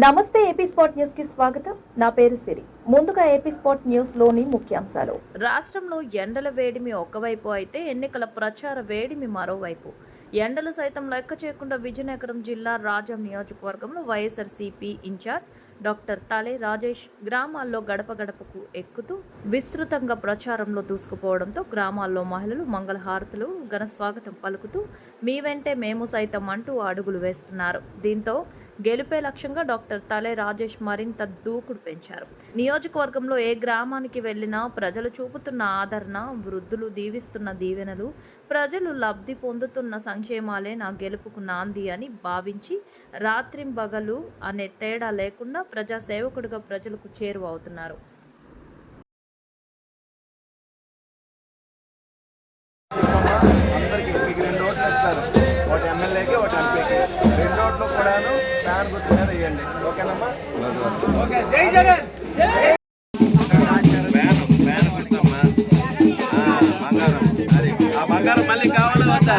నమస్తే AP spot న్యూస్కి స్వాగతం. నా పేరు సిరి. ముందుగా ఏపీ స్పాట్ న్యూస్లోని ముఖ్యాంశాలు. రాష్ట్రంలో ఎండల వేడిమి ఒకవైపు అయితే ఎన్నికల ప్రచార వేడిమి మరోవైపు. ఎండలు సైతం లెక్క చేయకుండా విజయనగరం జిల్లా రాజం నియోజకవర్గంలో వైఎస్ఆర్సీపీ ఇన్ఛార్జ్ డాక్టర్ తలే రాజేష్ గ్రామాల్లో గడప గడపకు ఎక్కుతూ విస్తృతంగా ప్రచారంలో దూసుకుపోవడంతో గ్రామాల్లో మహిళలు మంగళహారతులు ఘన స్వాగతం పలుకుతూ మీ వెంటే మేము సైతం అంటూ అడుగులు వేస్తున్నారు. దీంతో గెలుపే లక్ష్యంగా డాక్టర్ తలే రాజేష్ మరింత దూకుడు పెంచారు. నియోజకవర్గంలో ఏ గ్రామానికి వెళ్ళినా ప్రజలు చూపుతున్న ఆదరణ వృద్ధులు దీవిస్తున్న దీవెనలు ప్రజలు లబ్ధి పొందుతున్న సంక్షేమాలే నా గెలుపుకు నాంది అని భావించి రాత్రింబగలు అనే తేడా లేకుండా ప్రజాసేవకుడిగా ప్రజలకు చేరువవుతున్నారు. అందరికి ఎమ్మెల్యేకి ఒకటి ఎంపీకి రెండు ఓట్లు కూడాను ఫ్యాన్ గుర్తు మీద వేయండి ఓకేనమ్మా? ఓకే జై జగన్! Fan fan గుర్తమ్మా. ఆ, బంగారం. అది ఆ బంగారం మళ్ళీ కావాలా వద్దా?